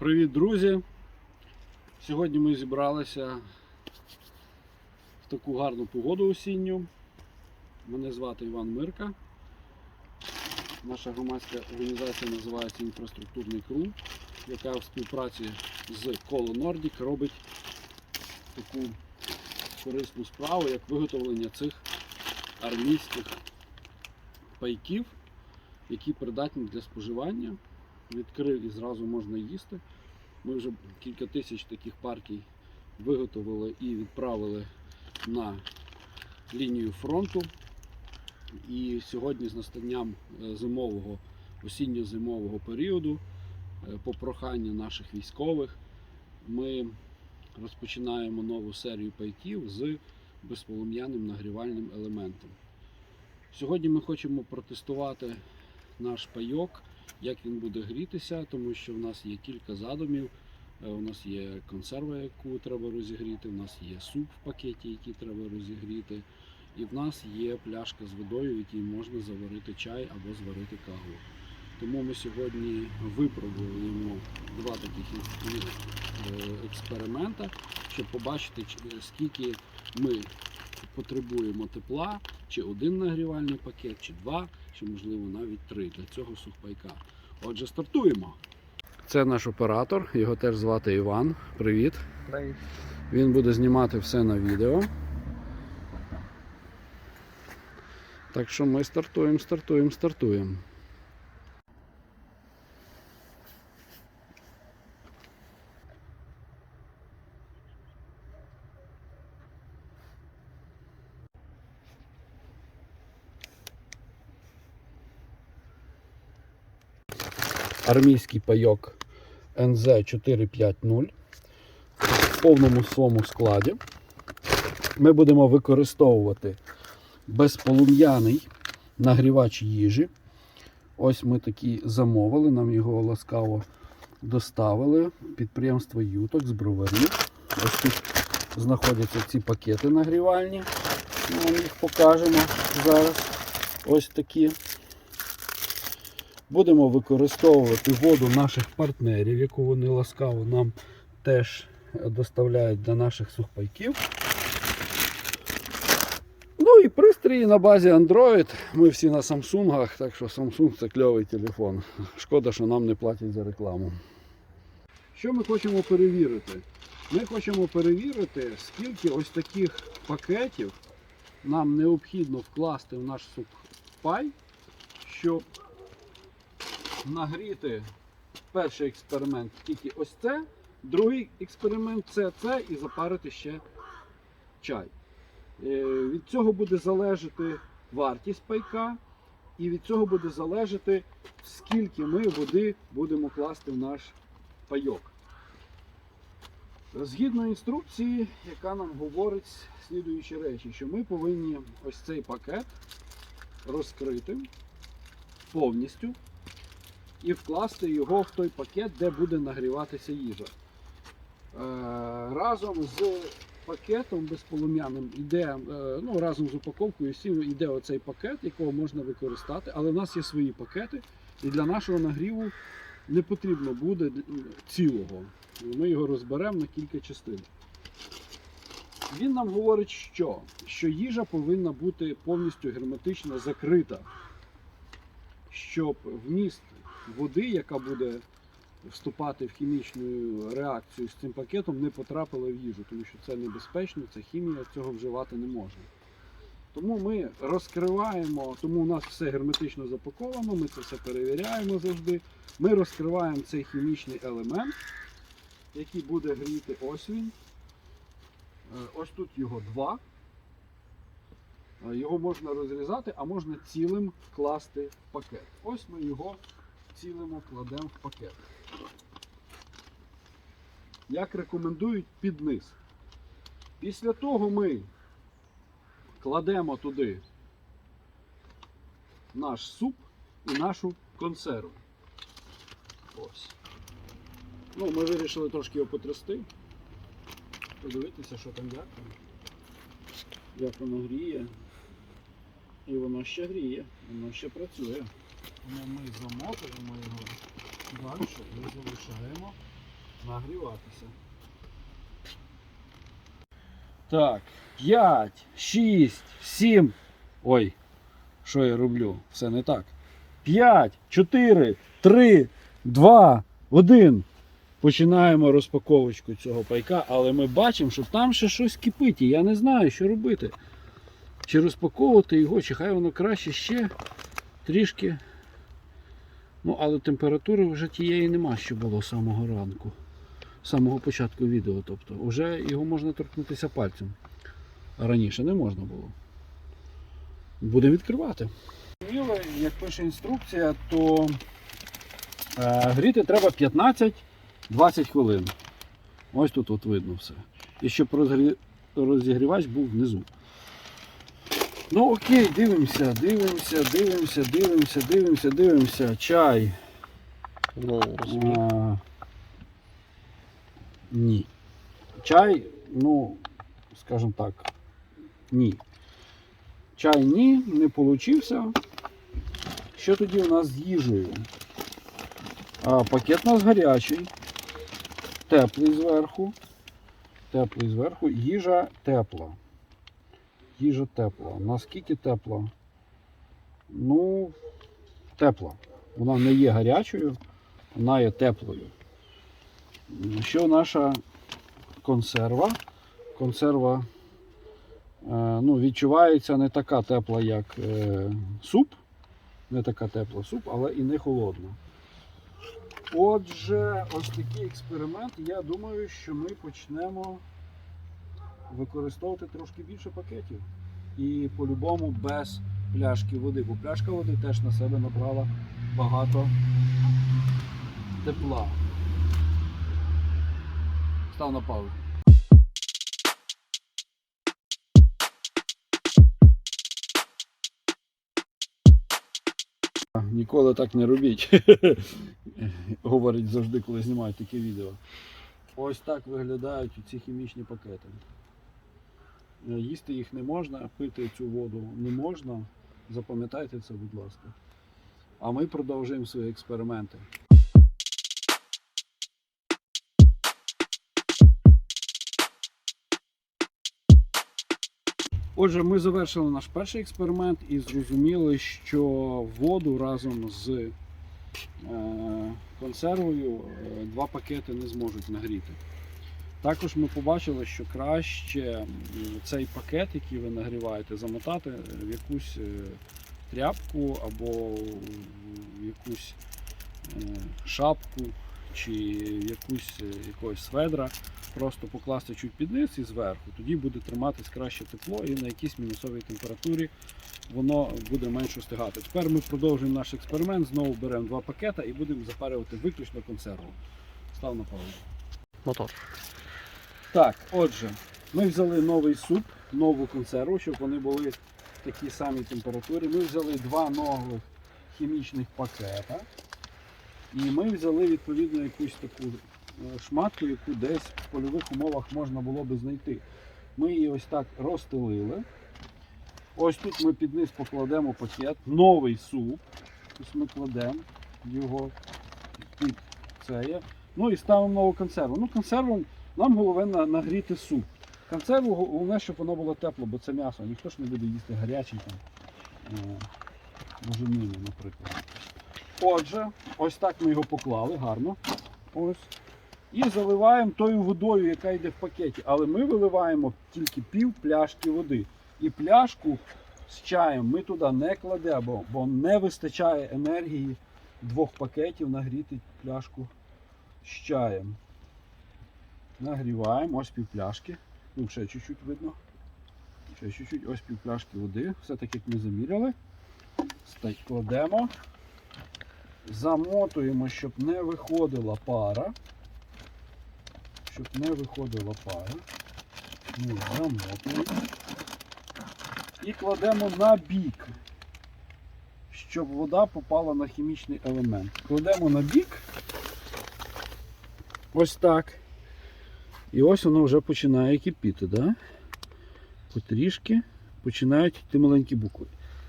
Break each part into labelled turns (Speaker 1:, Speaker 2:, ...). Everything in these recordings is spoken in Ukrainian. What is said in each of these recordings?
Speaker 1: Привіт, друзі! Сьогодні ми зібралися в таку гарну погоду осінню. Мене звати Іван Мирка. Наша громадська організація називається Інфраструктурний Кру, яка в співпраці з Коло Нордік робить таку корисну справу, як виготовлення цих армійських пайків, які придатні для споживання. Відкрив і зразу можна їсти. Ми вже кілька тисяч таких партій виготовили і відправили на лінію фронту. І сьогодні з настанням е, зимового, осінньо-зимового періоду, е, по проханню наших військових, ми розпочинаємо нову серію пайків з безполум'яним нагрівальним елементом. Сьогодні ми хочемо протестувати наш пайок, як він буде грітися, тому що в нас є кілька задумів. Е, У нас є консерва, яку треба розігріти, у нас є суп в пакеті, який треба розігріти. І в нас є пляшка з водою, в якій можна заварити чай або зварити каву. Тому ми сьогодні випробуємо два таких е, експеримента, щоб побачити, скільки ми потребуємо тепла, чи один нагрівальний пакет, чи два, чи можливо навіть три для цього сухпайка. Отже, стартуємо. Це наш оператор, його теж звати Іван. Привіт. Він буде знімати все на відео. Так що ми стартуємо, стартуємо, стартуємо. Армійський пайок NZ 450 в повному своєму складі. Ми будемо використовувати безполум'яний нагрівач їжі. Ось ми такі замовили, нам його ласкаво доставили. Підприємство Юток з броварів. Ось тут знаходяться ці пакети нагрівальні. Ми їх покажемо зараз. Ось такі. Будемо використовувати воду наших партнерів, яку вони ласкаво нам теж доставляють для наших сухпайків. Ну і пристрої на базі Android. Ми всі на Samsung, так що Samsung це кльовий телефон. Шкода, що нам не платять за рекламу. Що ми хочемо перевірити? Ми хочемо перевірити, скільки ось таких пакетів нам необхідно вкласти в наш сухпай, щоб нагріти перший експеримент тільки ось це, другий експеримент це це і запарити ще чай. Е, Від цього буде залежати вартість пайка, і від цього буде залежати, скільки ми води будемо класти в наш пайок. Згідно інструкції, яка нам говорить слідуючі речі, що ми повинні ось цей пакет розкрити повністю і вкласти його в той пакет, де буде нагріватися їжа. Е, Разом з пакетом безполум'яним йде, е, ну, разом з упаковкою сів йде оцей пакет, якого можна використати, але в нас є свої пакети, і для нашого нагріву не потрібно буде цілого. Ми його розберемо на кілька частин. Він нам говорить, що, що їжа повинна бути повністю герметично закрита, щоб вміст води, яка буде вступати в хімічну реакцію з цим пакетом, не потрапила в їжу, тому що це небезпечно, це хімія, цього вживати не можна. Тому ми розкриваємо, тому у нас все герметично запаковано, ми це все перевіряємо завжди. Ми розкриваємо цей хімічний елемент, який буде гріти ось він. Е, Ось тут його два. Е, Його можна розрізати, а можна цілим класти в пакет. Ось ми його цілимо кладемо в пакет. Як рекомендують під низ. Після того ми кладемо туди наш суп і нашу консерву. Ось. Ну, ми вирішили трошки його потрясти. Подивитися, що там як там. Як воно гріє. І воно ще гріє, воно ще працює.
Speaker 2: Тому ми замотуємо його далі і залишаємо
Speaker 1: нагріватися. Так, 5, 6, 7. Ой, що я роблю? Все не так. 5, 4, 3, 2, 1. Починаємо розпаковочку цього пайка, але ми бачимо, що там ще щось кипить, і я не знаю, що робити. Чи розпаковувати його, чи хай воно краще ще трішки. Ну, але температури вже тієї нема, що було з самого ранку. З самого початку відео. Тобто, вже його можна торкнутися пальцем. Раніше не можна було. Будемо відкривати. Як пише інструкція, то е, гріти треба 15-20 хвилин. Ось тут от видно все. І щоб розігрівач був внизу. Ну окей, дивимося, дивимося, дивимося, дивимося, дивимося, дивимося. Чай.
Speaker 2: Ну.
Speaker 1: А, ні. Чай, ну, скажімо так, ні. Чай ні, не получився. Що тоді у нас з їжею? А, пакет у нас гарячий, теплий зверху. Теплий зверху, їжа тепла. Їжа тепла. Наскільки тепла? Ну, тепла. Вона не є гарячою, вона є теплою. Що наша консерва? Консерва е, ну, відчувається не така тепла, як е, суп. Не така тепла суп, але і не холодна. Отже, ось такий експеримент. Я думаю, що ми почнемо використовувати трошки більше пакетів. І по-любому без пляшки води. Бо пляшка води теж на себе набрала багато тепла. Став на паузу. Ніколи так не робіть. Говорить завжди, коли знімають таке відео. Ось так виглядають ці хімічні пакети. Е, Їсти їх не можна, пити цю воду не можна. Запам'ятайте це, будь ласка. А ми продовжуємо свої експерименти. Отже, ми завершили наш перший експеримент і зрозуміли, що воду разом з е, консервою е, два пакети не зможуть нагріти. Також ми побачили, що краще цей пакет, який ви нагріваєте, замотати в якусь е, тряпку або в якусь е, шапку чи в якусь е, якогось сведра, просто покласти чуть під низ і зверху. Тоді буде триматись краще тепло і на якійсь мінусовій температурі воно буде менше стигати. Тепер ми продовжуємо наш експеримент, знову беремо два пакета і будемо запарювати виключно консерву. Став на паузу.
Speaker 2: Мотор.
Speaker 1: Так, отже, ми взяли новий суп, нову консерву, щоб вони були в такій самій температурі. Ми взяли два нових хімічних пакета. І ми взяли відповідно якусь таку е, шматку, яку десь в польових умовах можна було би знайти. Ми її ось так розстелили. Ось тут ми під низ покладемо пакет, новий суп. Ось ми кладемо його під це. Ну і ставимо нову консерву. Ну, консерву нам головне нагріти суп. Консерву головне, щоб воно було тепло, бо це м'ясо. Ніхто ж не буде їсти гарячий там е, буженину, наприклад. Отже, ось так ми його поклали гарно. Ось. І заливаємо тою водою, яка йде в пакеті. Але ми виливаємо тільки пів пляшки води. І пляшку з чаєм ми туди не кладемо, бо не вистачає енергії двох пакетів нагріти пляшку з чаєм. Нагріваємо, ось пів пляшки. Ну, ще чуть-чуть видно. Ще чуть-чуть, ось пів пляшки води. Все так як ми заміряли. Кладемо. Замотуємо, щоб не виходила пара. Щоб не виходила пара. Ми замотуємо. І кладемо на бік, щоб вода попала на хімічний елемент. Кладемо на бік. Ось так. І ось воно вже починає кипіти, да? Потрішки починають йти маленькі букви.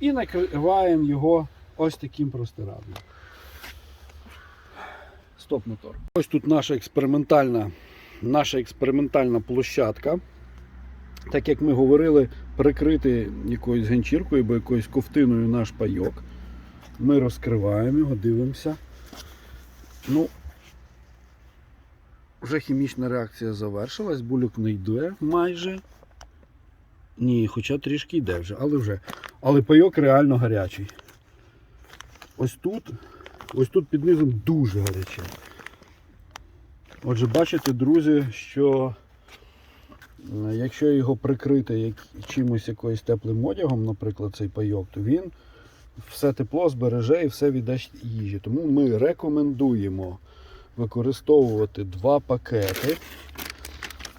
Speaker 1: І накриваємо його ось таким простирадлом. стоп-мотор. Ось тут наша експериментальна, наша експериментальна площадка. Так як ми говорили, прикрити якоюсь ганчіркою або якоюсь ковтиною наш пайок. Ми розкриваємо його, дивимося. Ну, вже хімічна реакція завершилась, булюк не йде майже. Ні, хоча трішки йде вже, але вже. Але пайок реально гарячий. Ось тут, ось тут під низом дуже гарячий. Отже, бачите, друзі, що е, якщо його прикрити як, чимось якоюсь теплим одягом, наприклад, цей пайок, то він все тепло збереже і все віддасть їжі. Тому ми рекомендуємо використовувати два пакети.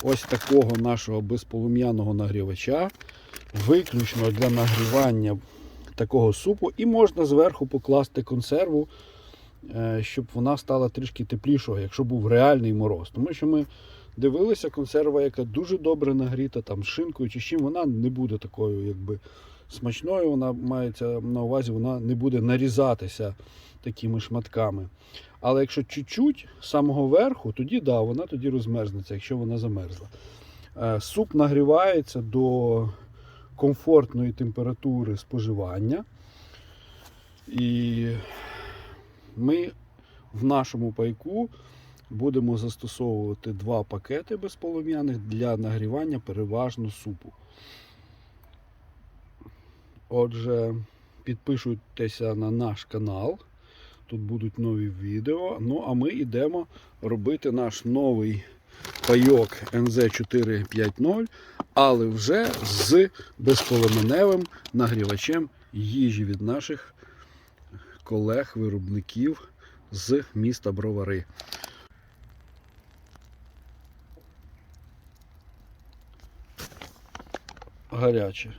Speaker 1: Ось такого нашого безполум'яного нагрівача, виключно для нагрівання такого супу, і можна зверху покласти консерву, е, щоб вона стала трішки теплішою, якщо був реальний мороз. Тому що ми дивилися, консерва, яка дуже добре нагріта, там з шинкою чи чим, вона не буде такою, якби смачною. Вона мається на увазі, вона не буде нарізатися такими шматками. Але якщо чуть-чуть з самого верху, тоді да, вона тоді розмерзнеться, якщо вона замерзла. Е, Суп нагрівається до комфортної температури споживання. І ми в нашому пайку будемо застосовувати два пакети безполум'яних для нагрівання переважно супу. Отже, підписуйтеся на наш канал. Тут будуть нові відео. Ну, а ми йдемо робити наш новий пайок NZ450, але вже з безполоменевим нагрівачем їжі від наших колег-виробників з міста Бровари. Гаряче.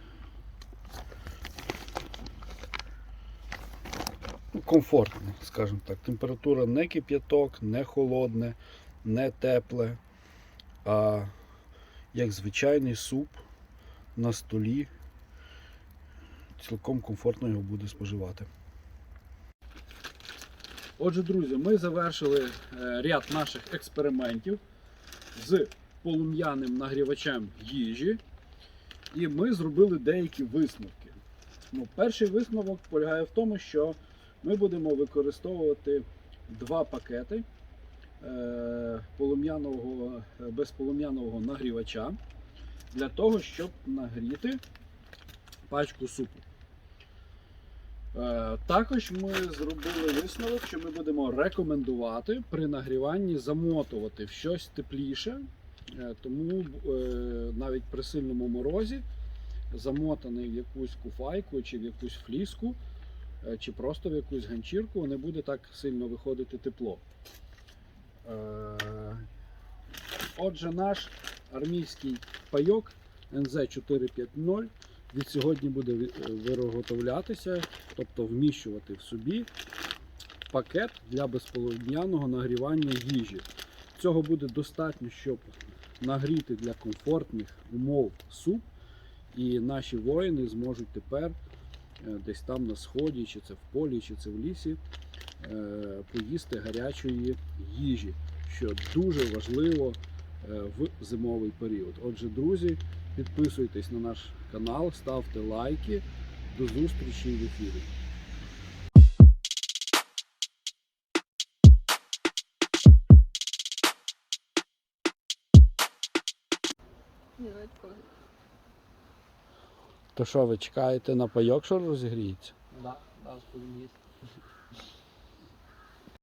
Speaker 1: Ну, комфортне, скажімо так. Температура не кип'яток, не холодне, не тепле, а як звичайний суп на столі. Цілком комфортно його буде споживати. Отже, друзі, ми завершили е, ряд наших експериментів з полум'яним нагрівачем їжі. І ми зробили деякі висновки. Ну, перший висновок полягає в тому, що ми будемо використовувати два пакети е, полум'яного, е, безполум'яного нагрівача для того, щоб нагріти пачку супу. Е, Також ми зробили висновок, що ми будемо рекомендувати при нагріванні замотувати в щось тепліше, тому е, навіть при сильному морозі замотаний в якусь куфайку чи в якусь фліску, е, чи просто в якусь ганчірку, не буде так сильно виходити тепло. Е, Отже, наш армійський пайок NZ450 від сьогодні буде виготовлятися, тобто вміщувати в собі пакет для безполум'яного нагрівання їжі. Цього буде достатньо, щоб нагріти для комфортних умов суп, і наші воїни зможуть тепер е, десь там на сході, чи це в полі, чи це в лісі, е, поїсти гарячої їжі, що дуже важливо е, в зимовий період. Отже, друзі, підписуйтесь на наш канал, ставте лайки. До зустрічі в ефірі.
Speaker 3: Коли.
Speaker 1: То що, ви чекаєте на пайок, що розігріється?
Speaker 2: Так, Да, да, сподіваюся.